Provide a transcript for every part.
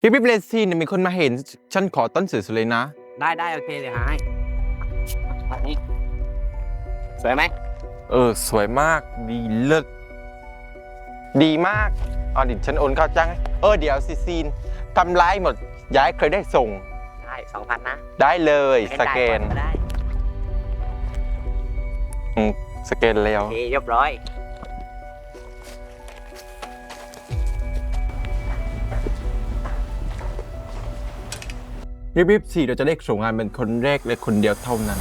พี่พี่เลสซีนเนี่ยมีคนมาเห็น ฉันขอต้นสวยๆเลยนะ ได้ได้โอเคเดี๋ยวหาให้แบบนี้สวยไหมเออ สวยมากดีเลิศดีมากเอาดิฉันโอนเข้าจ้างให้เออเดี๋ยวซีซีนทำร้ายหมดย้ายเคยได้ส่ง ได้สองพันนะได้เลยสจ่ายแกนก็ได้อืมสแกนแล้วโอเคเรียบร้อย รีบๆสิเราจะได้ส่งงานเป็นคนแรกและคนเดียวเท่านั้น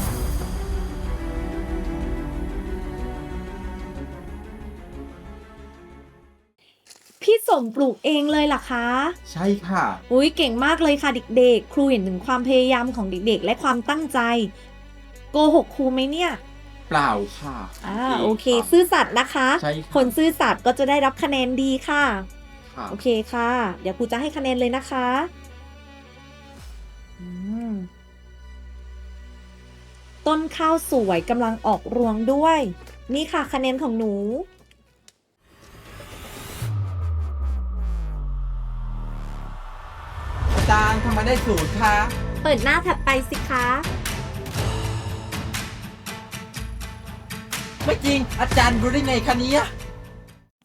พี่สมปลูกเองเลยเหรอคะ ใช่ค่ะ อุ้ยเก่งมากเลยค่ะเด็กๆ ครูเห็นถึงความพยายามของเด็กๆ และความตั้งใจ โกหกครูไหมเนี่ย เปล่าค่ะอ่าโอเค ซื่อสัตย์นะคะ ใช่ค่ะคนซื่อสัตย์ก็จะได้รับคะแนนดีค่ะ ค่ะ โอเคค่ะ เดี๋ยวครูจะให้คะแนนเลยนะคะ ต้นข้าวสวยกำลังออกรวงด้วย นี่ค่ะคะแนนของหนู อาจารย์ทำไมได้ศูนย์คะเปิดหน้าถัดไปสิคะ ไม่จริงอาจารย์รู้ได้ไงคะเนี้ย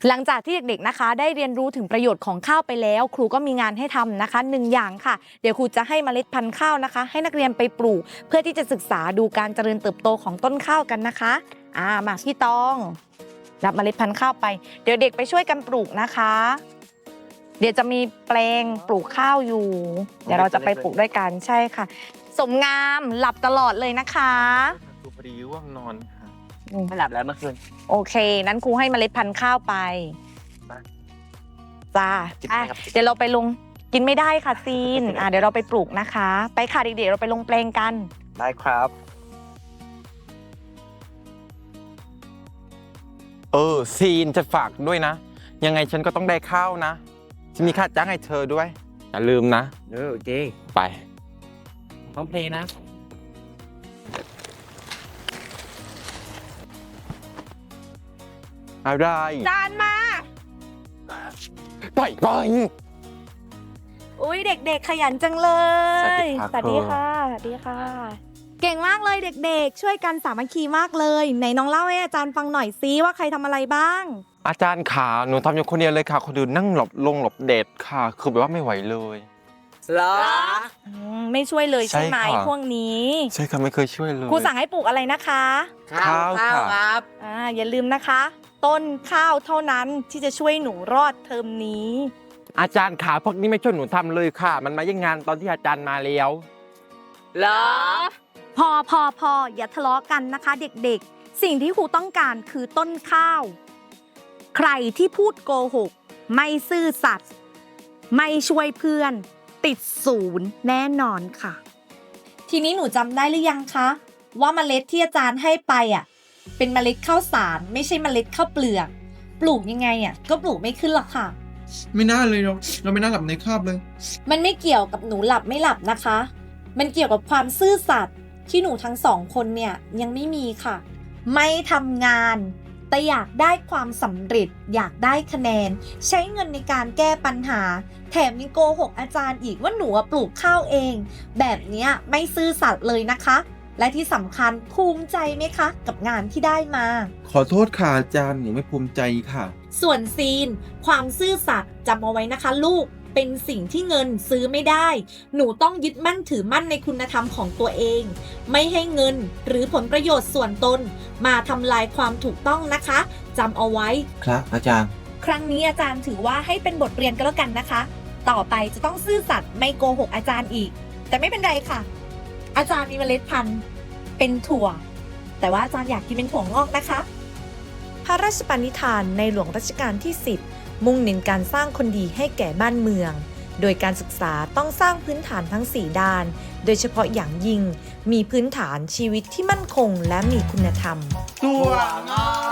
หลังจากที่เด็กๆนะคะ ได้เรียนรู้ถึงประโยชน์ของข้าวไปแล้ว ครูก็มีงานให้ทำนะคะหนึ่งอย่างค่ะ เดี๋ยวครูจะให้เมล็ดพันธุ์ข้าวนะคะ ให้นักเรียนไปปลูก เพื่อที่จะศึกษาดูการเจริญเติบโตของต้นข้าวกันนะคะอ่ามาพี่ตอง รับเมล็ดพันธุ์ข้าวไป เดี๋ยวเด็กไปช่วยกันปลูกนะคะ เดี๋ยวจะมีแปลงปลูกข้าวอยู่ เดี๋ยวเราจะไปปลูกด้วยกันใช่ค่ะ สมงามหลับตลอดเลยนะคะครูพอดีว่างนอนค่ะ ไม่หลับแล้วเมื่อคืน โอเค นั้นครูให้เมล็ดพันธุ์ข้าวไปมาจ้ากินอะได้ครับ เดี๋ยวเราไปลงกินไม่ได้ค่ะซีน อะเดี๋ยวเราไปปลูกนะคะ ไปค่ะเด็กๆเราไปลงแปลงกัน ได้ครับ เออ ซีนจะฝากด้วยนะ ยังไงฉันก็ต้องได้ข้าวนะฉันมีค่าจ้างให้เธอด้วย อย่าลืมนะ เออโอเคไป พร้อมเพลงนะ อะไรจานมาปล่อยปล่อยอุ้ยเด็ก ๆ ขยันจังเลย สวัสดีครับสวัสดีค่ะ เก่งมากเลยเด็กๆ ช่วยกันสามัคคีมากเลยไหนน้องเล่าให้อาจารย์ฟังหน่อยซิว่าใครทำอะไรบ้าง อาจารย์ขาหนูทำอยู่คนเดียวเลยค่ะคนอื่นนั่งหลบลงหลบเด็ดค่ะ คือแบบว่าไม่ไหวเลย เหรอ อืมไม่ช่วยเลยใช่ไหมใช่ค่ะ พวกนี้ใช่ค่ะไม่เคยช่วยเลย ครูสั่งให้ปลูกอะไรนะคะข้าวค่ะครับ อ่าอย่าลืมนะคะ ต้นข้าวเท่านั้นที่จะช่วยหนูรอดเทอมนี้ อาจารย์ขาพวกนี้ไม่ช่วยหนูทำเลยค่ะ มันมาแย่งงานตอนที่อาจารย์มาแล้ว เหรอ พอพอพออย่าทะเลาะกันนะคะ เด็กๆ สิ่งที่ครูต้องการคือต้นข้าว ใครที่พูดโกหก ไม่ซื่อสัตย์ไม่ช่วยเพื่อน ติดศูนย์แน่นอนค่ะ ทีนี้หนูจำได้หรือยังคะ ว่าเมล็ดที่อาจารย์ให้ไปอะ เป็นเมล็ดข้าวสาร ไม่ใช่เมล็ดข้าวเปลือก ปลูกยังไงอะ ก็ปลูกไม่ขึ้นหรอกค่ะ ไม่น่าเลยเราเราไม่น่าหลับในคาบเลย มันไม่เกี่ยวกับหนูหลับไม่หลับนะคะ มันเกี่ยวกับความซื่อสัตย์ที่หนูทั้งสองคนเนี่ยยังไม่มีค่ะ ไม่ทำงาน แต่อยากได้ความสำเร็จ อยากได้คะแนน ใช้เงินในการแก้ปัญหา แถมยังโกหกอาจารย์อีกว่าหนูอะปลูกข้าวเอง แบบเนี้ยไม่ซื่อสัตย์เลยนะคะ และที่สำคัญภูมิใจไหมคะ กับงานที่ได้มา ขอโทษค่ะอาจารย์หนูไม่ภูมิใจค่ะ ส่วนซีน ความซื่อสัตย์จำเอาไว้นะคะ ลูก เป็นสิ่งที่เงินซื้อไม่ได้ หนูต้องยึดมั่นถือมั่นในคุณธรรมของตัวเอง ไม่ให้เงินหรือผลประโยชน์ส่วนตน มาทำลายความถูกต้องนะคะจำเอาไว้ ครับอาจารย์ ครั้งนี้อาจารย์ถือว่าให้เป็นบทเรียนก็แล้วกันนะคะ ต่อไปจะต้องซื่อสัตย์ไม่โกหกอาจารย์อีก แต่ไม่เป็นไรค่ะ อาจารย์มีเมล็ดพันธุ์เป็นถั่ว แต่ว่าอาจารย์อยากกินเป็นถั่วงอกนะคะ พระราชปณิธานในหลวงรัชกาลที่ 10 มุ่งเน้นการสร้างคนดีให้แก่บ้านเมือง โดยการศึกษาต้องสร้างพื้นฐานทั้ง 4 ด้าน โดยเฉพาะอย่างยิ่ง มีพื้นฐานชีวิตที่มั่นคงและมีคุณธรรม ตัวงอ